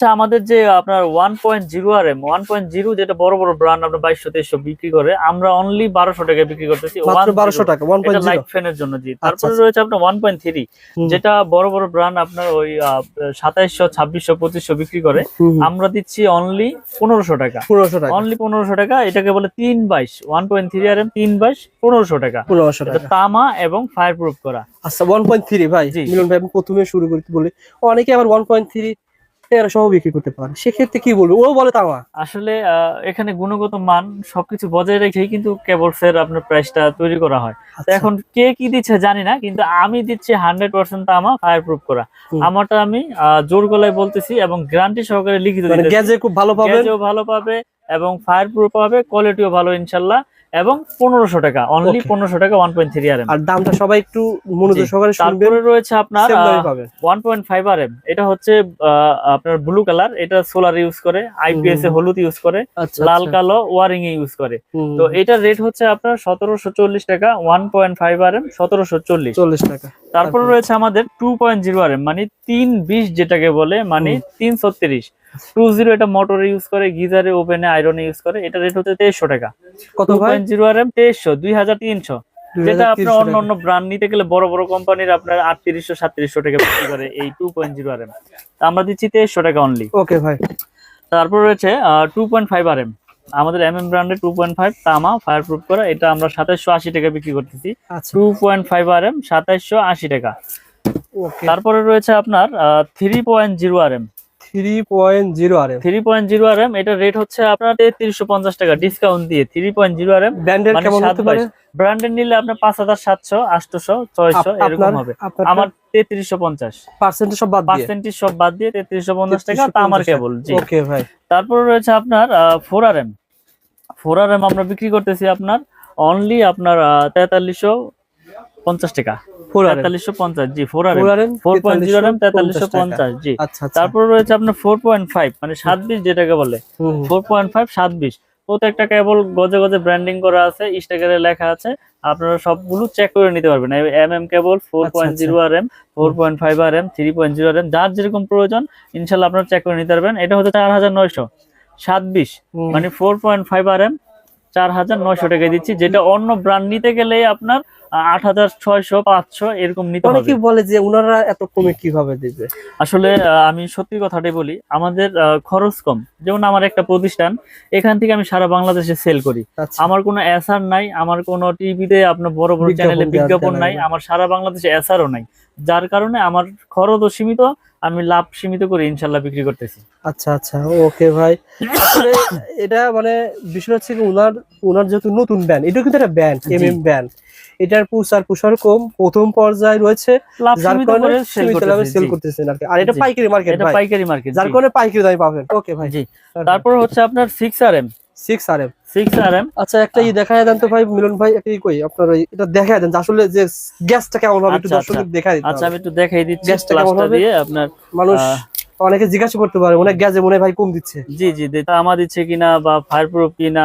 আচ্ছা, আমাদের যে আপনার ওয়ান পয়েন্ট জিরো আর এম ওয়ান পয়েন্ট জিরো যেটা বড় বড় ব্র্যান্ড আপনার বাইশশো তেইশশো বিক্রি করে আমরা অনলি বারোশো টাকা বিক্রি করতেছি। বারোশো টাকা ওয়ান পয়েন্ট লাইট ফ্যানের জন্য জি। তারপরে আচ্ছা। রয়েছে আপনার ওয়ান পয়েন্ট থ্রি যেটা বড় বড় ব্র্যান্ড আপনার ওই সাতাইশশো ছাব্বিশশো পঁচিশশো বিক্রি করে। আমরা দিচ্ছি অনলি পনেরোশো টাকা। পনেরোশো টাকা। অনলি পনেরোশো টাকা এটাকে বলে তিন বাইশ one point three R M তিন বাইশ পনেরোশো টাকা। পনেরোশো টাকা। তামা এবং ফায়ার প্রুফ করা। আচ্ছা ওয়ান পয়েন্ট থ্রি ভাই। জি। মিলন ভাই প্রথমে শুরু করতে বলি? অনেকে আবার ওয়ান পয়েন্ট থ্রি এরা সহ বিক্রি করতে পারে সেক্ষেত্রে কি বলবে? ও বলে তাও আসলে এখানে গুণগত মান সবকিছু বজায় রেখেই কিন্তু কেবল ফের আপনার প্রাইসটা তৈরি করা হয়। আচ্ছা। এখন কে কি দিচ্ছে জানি না কিন্তু আমি দিচ্ছি হান্ড্রেড পার্সেন্ট তামা ফায়ার প্রুফ করা আমারটা আমি জোর গলায় বলতেছি এবং গ্রান্টি সহকারে লিখিত মানে গ্যাজে খুব ভালো পাবে ভালো পাবে এবং ফায়ার প্রুফ পাবে কোয়ালিটিও ভালো ইনশাল্লাহ এবং পনেরোশো টাকা অনলি. পনেরোশো টাকা ওয়ান পয়েন্ট থ্রি আর দামটা সবাই একটু মনোযোগ সহকারে শুনবেন। তারপরে রয়েছে আপনার ওয়ান পয়েন্ট ফাইভ আর এম এটা হচ্ছে আপনার ব্লু কালার এটা সোলার ইউজ করে আইপিএস এ হলুদ ইউজ করে আচ্ছা লাল কালো ওয়ারিং এ ইউজ করে। তো এটার রেট হচ্ছে আপনার সতেরোশো চল্লিশ টাকা ওয়ান পয়েন্ট ফাইভ আর এম সতেরোশো চল্লিশ। চল্লিশ টাকা। তারপরে তারপরে? রয়েছে আমাদের টু পয়েন্ট জিরো আর এম মানে তিন বিশ যেটাকে বলে মানে তিন ছত্রিশ টু জিরো এটা মোটরে ইউজ করে গিজারে ওভেনে আয়রনে ইউজ করে এটা রেট হচ্ছে তেইশশো টাকা। কত টু পয়েন্ট জিরো আর এম তেইশশো দুই হাজার তিনশো। যেটা আপনার অন্য অন্য ব্র্যান্ড নিতে গেলে বড় বড় কোম্পানির আপনার আটত্রিশশো সাতত্রিশশো টাকা বিক্রি করে এই টু পয়েন্ট জিরো আর এম আমরা দিচ্ছি তেইশশো টাকা অনলি ওকে ভাই। তারপর রয়েছে টু পয়েন্ট ফাইভ আর এম আমাদের এম এম ব্র্যান্ডের টু পয়েন্ট ফাইভ তামা ফায়ার প্রুফ করা এটা আমরা সাতাইশশো আশি টাকা বিক্রি করতেছি। আচ্ছা। টু পয়েন্ট ফাইভ আর এম সাতাইশশো আশি টাকা। ওকে তারপরে রয়েছে আপনার থ্রি পয়েন্ট জিরো আর এম থ্রি পয়েন্ট জিরো আর থ্রি পয়েন্ট জিরো আর এম এটা রেট হচ্ছে আপনার পঞ্চাশ টাকা ডিসকাউন্ট দিয়ে থ্রি পয়েন্ট জিরো আর এম ব্র্যান্ডের মানে কেমন হতে পারে? ব্র্যান্ডের নিলে আপনার পাঁচ হাজার সাতশো আটশোশো ছয়শো এরকম হবে। আমার তেত্রিশশো পঞ্চাশ। পার্সেন্টেজ সব বাদ পার্সেন্টেজ সব বাদ দিয়ে তেত্রিশশো পঞ্চাশ টাকা কেবল জি। ওকে ভাই। তারপরে রয়েছে আপনার ফোর আর এম ফোর আর এম আমরা বিক্রি করতেছি আপনার অনলি আপনার তেতাল্লিশশো পঞ্চাশ টাকা। তেতাল্লিশশো পঞ্চাশ G four four point zero তেতাল্লিশশো পঞ্চাশ জি। রয়েছে আপনার ফোর পয়েন্ট ফাইভ মানে সাত বিশ যেটাকে বলে। হুম, হুম। ফোর পয়েন্ট ফাইভ সাত বিশ প্রত্যেকটা কেবল গজে গজে ব্র্যান্ডিং করা আছে স্টিকারে লেখা আছে। আপনারা সবগুলো চেক করে নিতে পারবেন। M M cable four point zero আর এম ফোর পয়েন্ট ফাইভ আর এম থ্রি পয়েন্ট জিরো আর এম যার যেরকম প্রয়োজন ইনশাল্লাহ আপনারা চেক করে নিতে পারবেন। এটা হচ্ছে চার হাজার নয়শো। সাত বিশ। মানে ফোর পয়েন্ট ফাইভ আর এম চার হাজার নয়শো টাকায় দিচ্ছি যেটা অন্য ব্র্যান্ড নিতে গেলে আপনার আট হাজার ছয়শো পাঁচশো এরকম নিতে অনেকেই বলে যে ওনারা এত কমে কীভাবে দিবে? আসলে আমি সত্যি কথাটাই বলি আমাদের খরচ কম। যেমন আমার একটা প্রতিষ্ঠান এখান থেকে আমি সারা বাংলাদেশে সেল করি। আচ্ছা। আমার কোনো এসআর নাই আমার কোনো টিভিতে আপনার বড় বড় চ্যানেলে বিজ্ঞাপন নাই। আমার সারা বাংলাদেশে এসআরও নাই। যার কারণে আমার খরচও সীমিত আমি লাভ সীমিত করে ইনশাল্লাহ বিক্রি করতেছি। আচ্ছা আচ্ছা ওকে ভাই। এটা মানে বিষয় হচ্ছে ওনার ওনার যেহেতু নতুন ব্যান্ড এটা কিন্তু একটা ব্যান্ড। এম এম ব্যান্ড এটার প্রসার কম প্রথম পর্যায়ে রয়েছে যার কারণে সেল। করতেছেন আর আর এটা পাইকারি মার্কেট এটা পাইকারি মার্কেট যার কারণে পাইকারি দামে পাবেন। ওকে ভাই। জি। তারপর হচ্ছে আপনার আচ্ছা একটা ই দেখায় দেন তো ভাই মিলন ভাই একটা ই কই? আপনার এটা দেখায় দেন আসলে যে গ্যাসটা কেমন হবে একটু আচ্ছা, দর্শকদের আচ্ছা। দেখায় দিতে আচ্ছা আমি একটু দেখাই দিচ্ছি গ্যাসটা কেমন হবে? আপনার মানুষ অনেকে জিজ্ঞাসা করতে পারে অনেক গ্যাসে মনে ভাই কম দিচ্ছে। জি জি আমার দিচ্ছে কিনা বা ফায়ার প্রুফ কিনা?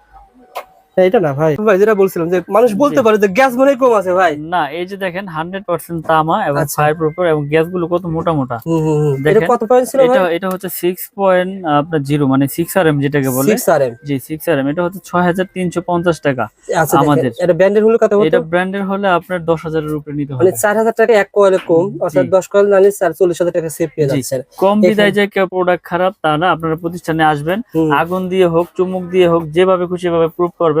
এটা না ভাই। ভাই যেটা বলছিলাম যে মানুষ বলতে পারে যে গ্যাস মনে কম আছে ভাই। না এই যে দেখেন হান্ড্রেড পার্সেন্ট তামা এবং আচ্ছা। ফায়ার এবং গ্যাসগুলো কত মোটা মোটা। এটা কত পয়েন্ট ছিল এটা এটা হচ্ছে সিক্স পয়েন্ট আপনার জিরো মানে সিক্স আর এম যেটাকে বলে। 6 আরএম জি সিক্স আর এম এটা হচ্ছে ছয় হাজার তিনশো পঞ্চাশ টাকা আচ্ছা আমাদের। এটা ব্র্যান্ডের হলো কত এটা ব্র্যান্ডের হলে আপনার দশ হাজারের উপরে নিতে মানে হবে। 4000 টাকা এক কয়েলে কম অর্থাৎ। 10 কয়েল নালে 44000 টাকা সেভ পেয়ে। যাচ্ছেন। কম বিদায় যে কেউ প্রোডাক্ট খারাপ তা না আপনারা প্রতিষ্ঠানে আসবেন। আগুন দিয়ে হোক চুমুক দিয়ে হোক যেভাবে খুশি ভাবে প্রুফ করবেন।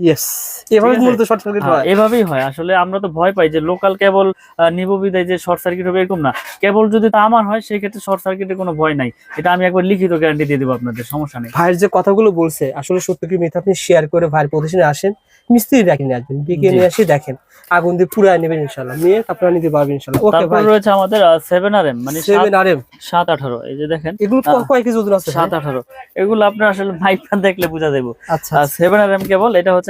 ইয়েস এভাবে মূলত শর্ট সার্কিট হ্যাঁ, এভাবেই আসলে আমরা তো ভয় পাই যে লোকাল কেবল নিব বিদায় যে শর্ট সার্কিট হবে এরকম না। কেবল যদি তামার হয় সেই ক্ষেত্রে শর্ট সার্কিটের কোনো ভয় নাই। এটা আমি একবার লিখিত গ্যারান্টি দিয়ে দেবো আপনাদের সমস্যা নেই। ভাইয়ের যে কথাগুলো বলছে আসলে সত্য কি মিথ্যা আপনি শেয়ার করে ভাইয়ের প্রতিষ্ঠানে আসেন মিস্ত্রি ডাকি নিয়ে আসবেন ডেকে নিয়ে আসি দেখেন আগুন দিয়ে পুরাই নেবেন ইনশাল্লাহ নিয়ে আপনারা নিতে পারবেন ইনশাল্লাহ ওকে ভাই রয়েছে আমাদের সেভেন আর এম মানে এই যে দেখেন। এগুলো ক- কয় কেজি ওজন আছে ভাই? সাত আঠারো। এগুলো আপনার আসলে দেখলে বোঝা যাব আচ্ছা সেভেন আর এম কেবল এটা হচ্ছে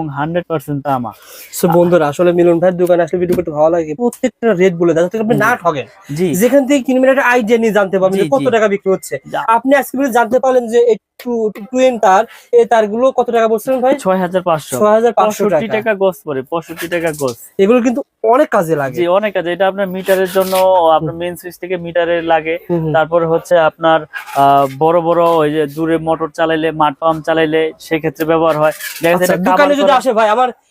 হান্ড্রেড পার্সেন্ট তামা। সো বন্ধুরা আসলে মিলন ভাইয়ের দোকানে আসলে ভিডিও করতে ভালো লাগে। প্রত্যেকটা রেট বলে দেয় যাতে আপনি না ঠকেন যেখান থেকে কিনবেন একটা আইডিয়া নিয়ে জানতে পারবেন কত টাকা বিক্রি হচ্ছে। আপনি আজকে জানতে পারলেন যে তার এই তারগুলো কত টাকা বলছিলেন ভাই? ছয় হাজার পাঁচশো ছয় হাজার পাঁচশো টাকা পরে পঁয়ষট্টি এগুলো কিন্তু অনেক কাজে লাগে। জি অনেক কাজে। এটা আপনার মিটারের জন্য আপনার মেন সুইচ থেকে মিটারে লাগে। তারপরে হচ্ছে আপনার আহ, বড় বড় ওই যে দূরে মোটর চালাইলে মাঠ পাম্প চালাইলে সেক্ষেত্রে ব্যবহার হয়। দেখা যাচ্ছে দোকানে যদি আসে ভাই আমার আহ,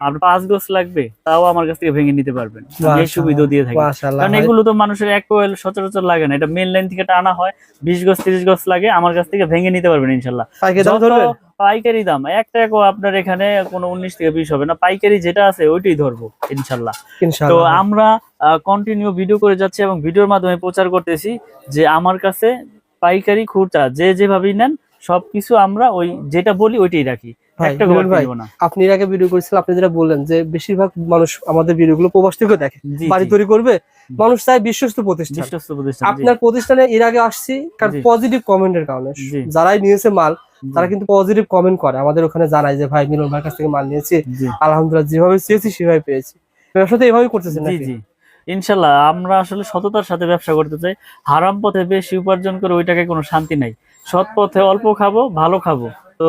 আপনার পাঁচ গোছ লাগবে তাও আমার কাছ থেকে ভেঙে নিতে পারবেন। এই সুবিধা দিয়ে থাকি। কারণ এগুলো তো মানুষের এক কোয়েল সচরাচর লাগে না। এটা মেন লাইন থেকে টানা হয়। বিশ গজ তিরিশ গজ লাগে আমার কাছ থেকে ভেঙে নিতে পারবেন ইনশাল্লাহ পাইকারি দাম দাম এক আপনার এখানে কোনো উনিশ থেকে বিশ হবে না। পাইকারি যেটা আছে ওইটাই ধরবো ইনশাল্লাহ তো আমরা কন্টিনিউ ভিডিও করে যাচ্ছি এবং ভিডিওর মাধ্যমে প্রচার করতেছি যে আমার কাছে পাইকারি খুচরা যে যেভাবেই নেন সবকিছু আমরা ওই যেটা বলি ওইটাই রাখি। আপনি এর আগে ভিডিও করেছিলেন আপনি যেটা বললেন যে বেশিরভাগ মানুষ আমাদের ভিডিওগুলো প্রবাস থেকে দেখে। বাড়ি তৈরি করবে মানুষ চায় বিশ্বস্ত প্রতিষ্ঠান। আপনার প্রতিষ্ঠানে এর আগে আসছি কারণ। পজিটিভ কমেন্টের কারণে। যারাই নিয়েছে মাল তারা কিন্তু পজিটিভ কমেন্ট করে। আমাদের ওখানে জানায় যে ভাই মিলন ভাইয়ের কাছ থেকে মাল নিয়েছি। আলহামদুলিল্লাহ যেভাবে চেয়েছি সেভাবে পেয়েছি। ব্যবসা তো এভাবেই করতেছেন জি জি। ইনশাল্লাহ আমরা আসলে সততার সাথে ব্যবসা করতে চাই। হারাম পথে বেশি উপার্জন করে ওই টাকায় কোনো শান্তি নাই। সৎ পথে অল্প খাব ভালো খাব। তো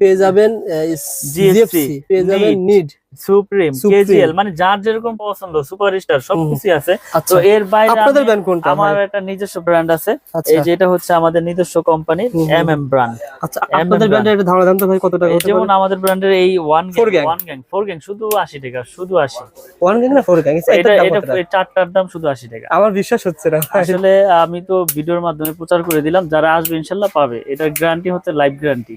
পেয়ে যাবেন জিএফসি পেয়ে যাবেন নিড সুপ্রিম কেজিএল মানে যার যেরকম পছন্দ সুপারস্টার সবকিছু আছে। তো আচ্ছা এর বাইরে আপনাদের কোনটা? আমার একটা নিজস্ব ব্র্যান্ড আছে। আচ্ছা। হচ্ছে আমাদের নিজস্ব কোম্পানির হুম হুম। এম এম ব্র্যান্ড আচ্ছা আপনাদের brand। ব্যান্ডের ধারণা দাম তো ভাই কত টাকা এই যেমন আমাদের ব্র্যান্ডের এই one gang one gang four gang শুধু আশি টাকা শুধু আশি। ওয়ান গ্যাং না ফোর গ্যাং এটা এটা চারটার দাম শুধু আশি টাকা। আমার বিশ্বাস হচ্ছে না আসলে আমি তো ভিডিওর মাধ্যমে প্রচার করে দিলাম যারা আসবে ইনশাল্লাহ পাবে। এটা গ্যারান্টি হচ্ছে লাইফ গ্যারান্টি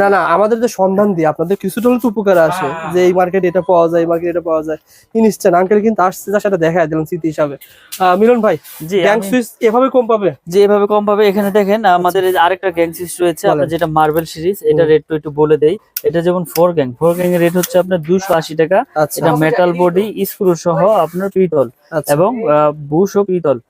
না না আমাদের যে সন্ধান দিয়ে আপনাদের কিছুটা হলে তো উপকার আসে হ্যাঁ। যে এই মার্কেট এটা পাওয়া যায় মার্কেট এটা পাওয়া যায়। ইনস্ট্যান্ট আঙ্কেল কিন্তু আসছে যার সাথে দেখা দিলাম স্মৃতি হিসাবে। আহ, মিলন ভাই জি গ্যাং সুইচ এভাবে কম পাবে? যে এভাবে কম পাবে। এখানে দেখেন আমাদের আরেকটা গ্যাং সিরিজ রয়েছে আপনার যেটা মার্বেল সিরিজ এটা রেট তো একটু বলে দেই। এটা যেমন ফোর গ্যাং ফোর গ্যাং এর রেট হচ্ছে আপনার দুশো আশি টাকা। আচ্ছা। এটা মেটাল বডি স্ক্রু সহ আপনার পিতল আচ্ছা। এবং বুশ ও পিতল।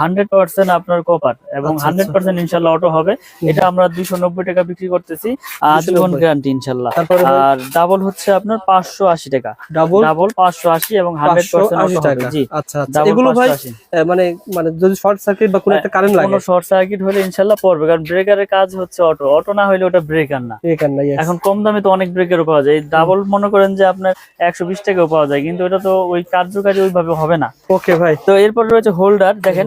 হান্ড্রেড পার্সেন্ট আপনার কপার এবং আচ্ছা, হান্ড্রেড পার্সেন্ট ইনশাল্লাহ অটো হবে। এটা আমরা দুইশো নব্বই টাকা বিক্রি করতেছি আজীবন 290 গ্যারান্টি ইনশাল্লাহ। আর ডাবল হচ্ছে আপনার পাঁচশো আশি টাকা। ডাবল ডাবল পাঁচশো আশি এবং হান্ড্রেড পার্সেন্ট টাকা। জি। আচ্ছা আচ্ছা। এগুলো ভাই মানে মানে যদি শর্ট সার্কিট বা কোনো একটা কারেন্ট লাগে? কোনো শর্ট সার্কিট হলে ইনশাল্লাহ পড়বে কারণ ব্রেকারের কাজ হচ্ছে অটো অটো না হলে ওটা ব্রেকার না। এখান না এখন কম দামে তো অনেক ব্রেকেরও পাওয়া যায়। ডাবল মনে করেন যে আপনার একশো বিশ টাকাও পাওয়া যায় কিন্তু এটা তো ওই কার্যকারী ওইভাবে হবে না। ওকে ভাই। তো এরপর রয়েছে হোল্ডার দেখেন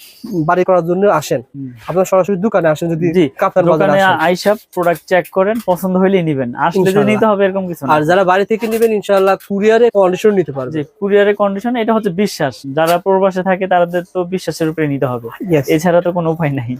বাড়ি করার জন্য আসেন। আপনার সরাসরি দোকানে আসেন যদি জি, কাপ্তান বাজারে দোকানে আসেন। আইসা প্রোডাক্ট চেক করেন পছন্দ হইলে নিবেন। আসলে যদি নিতে হবে এরকম কিছু আর যারা বাড়ি থেকে নেবেন ইনশাআল্লাহ কুরিয়ারে কন্ডিশন নিতে পারবে। যে কুরিয়ারে কন্ডিশন এটা হচ্ছে বিশ্বাস। যারা প্রবাসে থাকে তাদের তো বিশ্বাসের উপরে নিতে হবে। এছাড়া তো কোনো উপায় নাই।